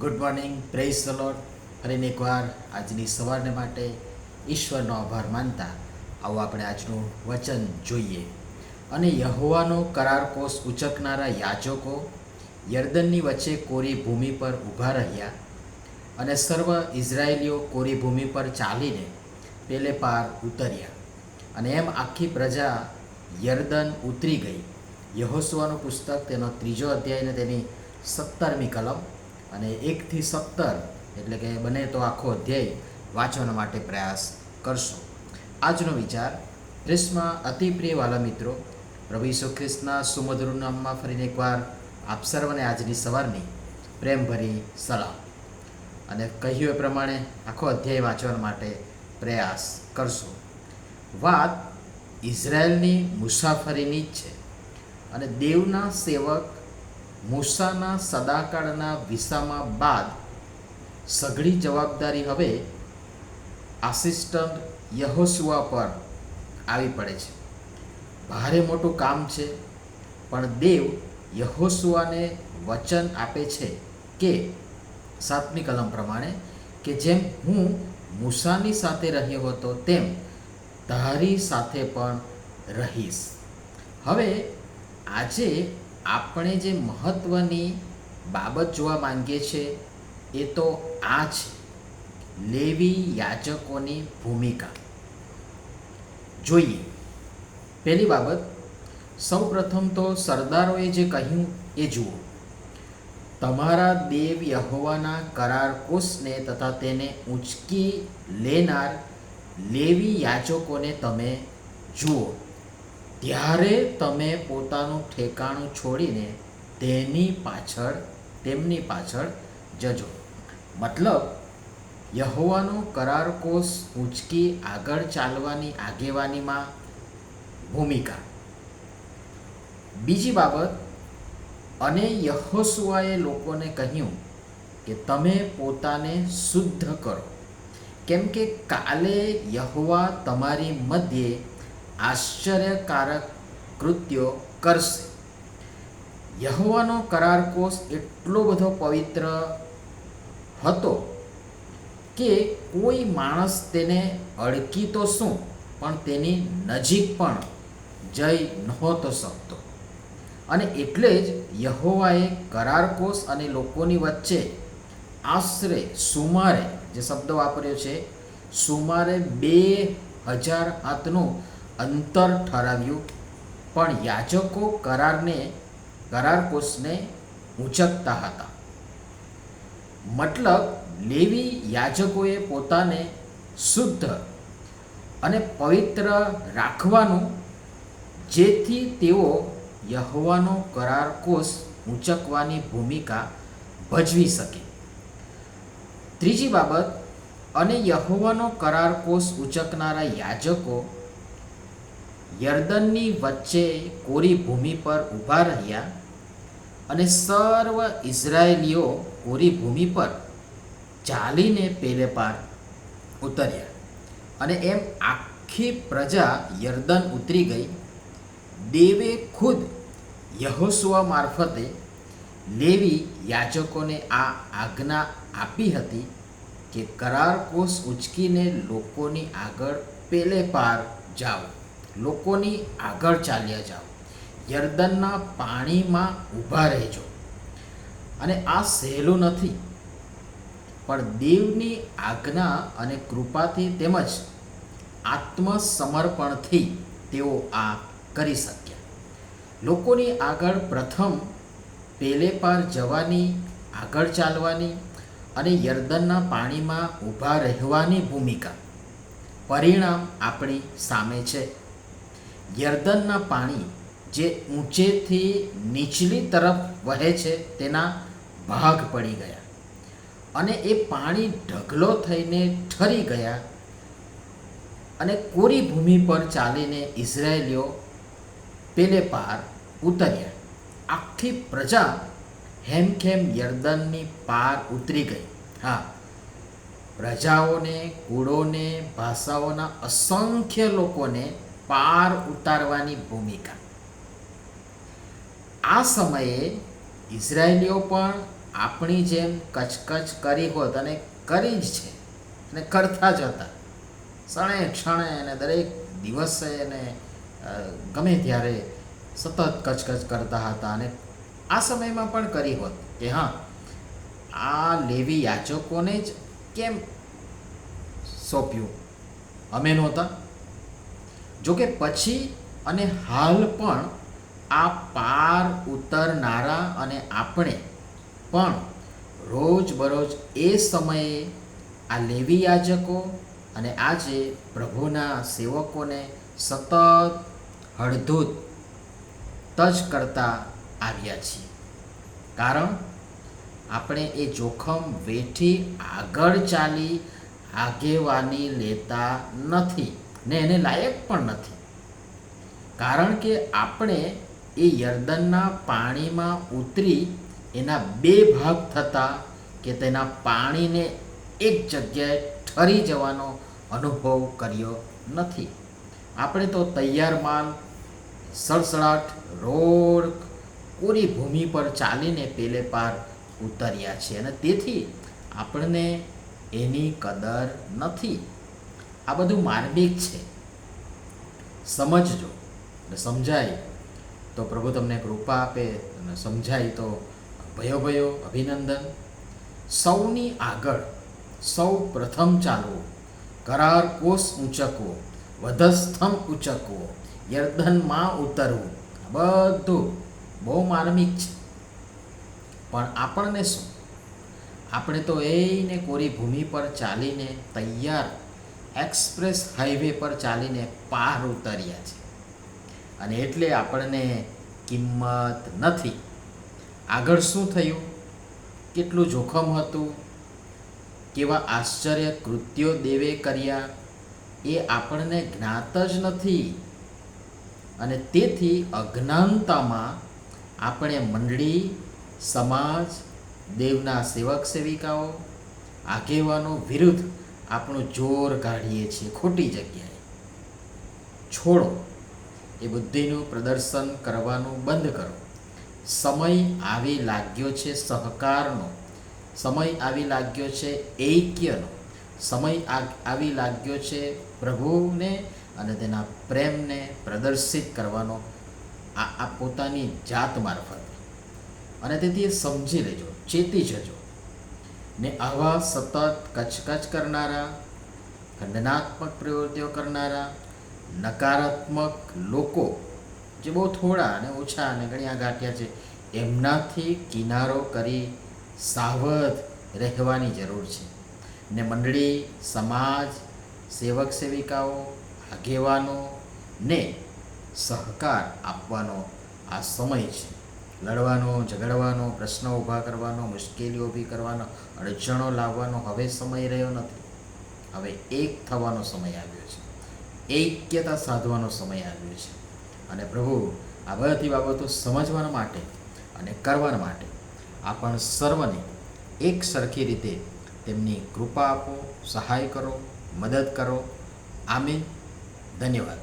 Good morning praise the Lord ફરીને એકવાર આજની સવારને માટે ઈશ્વરનો આભાર માનતા આવો આપણે આજનું વચન જોઈએ. અને યહોવાનો કરાર કોષ ઉચકનારા યાજકો યર્દનની વચ્ચે કોરી ભૂમિ પર ઊભા રહ્યા અને સર્વ ઇઝરાયેલીઓ કોરી ભૂમિ પર ચાલીને પેલે પાર ઉતર્યા. અને એમ આખી પ્રજા યર્દન ઉતરી ગઈ. યહોસવાનું પુસ્તક તેનો ત્રીજો અધ્યાય અને તેની સત્તરમી કલમ અને એકથી સત્તર એટલે કે બને તો આખો અધ્યાય વાંચવાના માટે પ્રયાસ કરશો. આજનો વિચાર, ત્રીસમાં અતિ પ્રિય વાલા મિત્રો, પ્રભુ ઈસુ ખ્રિસ્તના સુમધુર નામમાં ફરીને એકવાર આપ સર્વને આજની સવારની પ્રેમભરી સલામ. અને કહ્યું એ પ્રમાણે આખો અધ્યાય વાંચવા માટે પ્રયાસ કરશો. વાત ઇઝરાયલની મુસાફરીની જ છે. અને દેવના સેવક મૂસાના સદાકાળના વિસામા બાદ સઘળી જવાબદારી હવે આસિસ્ટન્ટ યહોસુઆ પર આવી પડે છે. ભારે મોટું કામ છે, પણ દેવ યહોસુઆને વચન આપે છે કે, સાતમી કલમ પ્રમાણે, કે જેમ હું મૂસાની સાથે રહ્યો હતો તેમ તારી સાથે પણ રહીશ. હવે આજે આપણે જે મહત્ત્વની બાબત જોવા માંગીએ છીએ એ તો આ છે. લેવી યાચકોની ભૂમિકા. જોઈએ. પહેલી બાબત સૌ પ્રથમ તો સરદારોએ જે કહ્યું, એ જુઓ. તમારા દેવ યહોવાના કરાર કોષને તથા તેને ઉંચકી લેનાર લેવી યાચકોને તમે જુઓ. ત્યારે તમે પોતાનું ઠેકાણું છોડીને તેની પાછળ, તેમની પાછળ જજો. મતલબ, યહોવાનો કરાર કોષ ઉંચકી આગળ ચાલવાની આગેવાનીમાં ભૂમિકા. બીજી બાબત, અને યહોસુઆએ લોકોને કહ્યું કે તમે પોતાને શુદ્ધ કરો. કેમ કે કાલે યહોવા તમારી મધ્યે આશ્ચર્યકારક કૃત્યો કરશે. યહોવાનો કરાર કોષ એટલો બધો પવિત્ર હતો કે કોઈ માણસ તેને અડકી તો શું, પણ તેની નજીક પણ જઈ નહોતો શકતો. અને એટલે જ યહોવાએ કરાર કોષ અને લોકોની વચ્ચે આશરે સુમારે, જે શબ્દ વાપર્યો છે, સુમારે બે હજાર હાથનું અંતર ઠરાવ્યું. પણ યાજકો કરારને, કરાર કોષને ઊંચકતા હતા. મતલબ, લેવી યાજકોએ પોતાને શુદ્ધ અને પવિત્ર રાખવાનું, જેથી તેઓ યહવાનો કરાર કોષ ઊંચકવાની ભૂમિકા ભજવી શકે. ત્રીજી બાબત, અને યહોવાનો કરાર કોષ ઊંચકનારા યાજકો યર્દનની વચ્ચે કોરી ભૂમિ પર ઊભા રહ્યા અને સર્વ ઇઝરાયેલીઓ કોરી ભૂમિ પર ચાલીને પેલે પાર ઉતર્યા. અને એમ આખી પ્રજા યર્દન ઉતરી ગઈ. દેવે ખુદ યહોસુઆ મારફતે લેવી યાચકોને આ આજ્ઞા આપી હતી કે કરાર કોષ ઉચકીને લોકોની આગળ પેલે પાર જાઓ. લોકોની આગળ ચાલ્યા જાઓ. યર્દનના પાણીમાં ઊભા રહેજો. અને આ સહેલું નથી, પણ દેવની આજ્ઞા અને કૃપાથી તેમજ આત્મસમર્પણથી તેઓ આ કરી શક્યા. લોકોની આગળ પ્રથમ પેલે પાર જવાની, આગળ ચાલવાની અને યર્દનના પાણીમાં ઊભા રહેવાની ભૂમિકા. પરિણામ આપણી સામે છે. યર્દનના પાણી જે ઊંચેથી નીચલી તરફ વહે છે, તેના ભાગ પડી ગયા અને એ પાણી ઢગલો થઈને ઠરી ગયા અને કોરી ભૂમિ પર ચાલીને ઇઝરાયેલીઓ પેલે પાર ઉતર્યા. આખી પ્રજા હેમખેમ યર્દનની પાર ઉતરી ગઈ. હા, પ્રજાઓને, કુળોને, ભાષાઓના અસંખ્ય લોકોને પાર ઉતારવાની ભૂમિકા. આ સમયે ઇઝરાયલીઓ પણ આપણી જેમ કચકચ કરી હોત અને કરી જ છે અને કરતા જ હતા. ક્ષણે ક્ષણે અને દરેક દિવસે અને ગમે ત્યારે સતત કચકચ કરતા હતા અને આ સમયમાં પણ કરી હોત કે હા, આ લેવી યાચકોને જ કેમ સોંપ્યું? અમે નહોતા. જોકે પછી અને હાલ પણ આ પાર ઉતરનારા અને આપણે પણ રોજબરોજ એ સમયે આ લેવી યાજકો અને આજે પ્રભુના સેવકોને સતત હળધૂત તજ કરતા આવ્યા છીએ. કારણ આપણે એ જોખમ વેઠી આગળ ચાલી આગેવાની લેતા નથી. ને એને લાયક પણ નથી. કારણ કે આપણે એ યર્દનના પાણીમાં ઉતરી એના બે ભાગ થતા કે તેના પાણીને એક જગ્યાએ ઠરી જવાનો અનુભવ કર્યો નથી. આપણે તો તૈયાર માલ સડસડાટ, રોડ, પૂરી ભૂમિ પર ચાલીને પેલે પાર ઉતર્યા છે અને તેથી આપણને એની કદર નથી. આ બધું માર્મિક છે. સમજજો અને સમજાય. તો પ્રભુ તમને કૃપા આપે અને સમજાય તો ભયો ભયો અભિનંદન. સૌની આગળ સૌ પ્રથમ ચાલવું. કરાર કોષ ઊંચકવો. વધસ્તંભ ઊંચકવો. યર્દનમાં ઉતરવું. બધું બહુ માર્મિક છે. પણ આપણને શું? આપણે તો એને કોરી ભૂમિ પર ચાલીને તૈયાર એક્સપ્રેસ હાઈવે પર ચાલીને પાર ઉતર્યા છે. અને એટલે આપણને કિંમત નથી. આગળ શું થયું? કેટલું જોખમ હતું? કેવા આશ્ચર્ય કૃત્યો દેવે કર્યા? એ આપણને જ્ઞાત જ નથી. અને તેથી અજ્ઞાનતામાં આપણે મંડળી, સમાજ, દેવના સેવક સેવિકાઓ, આગેવાનો વિરુદ્ધ આપણું જોર કાઢીએ છીએ, ખોટી જગ્યાએ. છોડો. એ બુદ્ધિનું પ્રદર્શન કરવાનું બંધ કરો. સમય આવી લાગ્યો છે સહકારનો. સમય આવી લાગ્યો છે ઐક્યનો. સમય આવી લાગ્યો છે પ્રભુને અને તેના પ્રેમને પ્રદર્શિત કરવાનો આ પોતાની જાત મારફત. અને તેથી સમજી લેજો, ચેતી જજો. ને આવા સતત કચકચ કરનારા, ખંડનાત્મક પ્રવૃત્તિઓ કરનારા, નકારાત્મક લોકો જે બહુ થોડા અને ઓછા અને ગણ્યા ગાંઠ્યા છે, એમનાથી કિનારો કરી સાવધ રહેવાની જરૂર છે. ને મંડળી, સમાજ, સેવક સેવિકાઓ, આગેવાનો ને સહકાર આપવાનો આ સમય છે. લડવાનો, ઝઘડવાનો, પ્રશ્નો ઊભા કરવાનો, મુશ્કેલીઓ ઊભી કરવાનો, અડચણો લાવવાનો હવે સમય રહ્યો નથી. હવે એક થવાનો સમય આવ્યો છે. ઐક્યતા સાધવાનો સમય આવ્યો છે. અને પ્રભુ, આ બધી બાબતો સમજવા માટે અને કરવા માટે આપણ સર્વને એક સરખી રીતે તેમની કૃપા આપો, સહાય કરો, મદદ કરો. આમે ધન્યવાદ.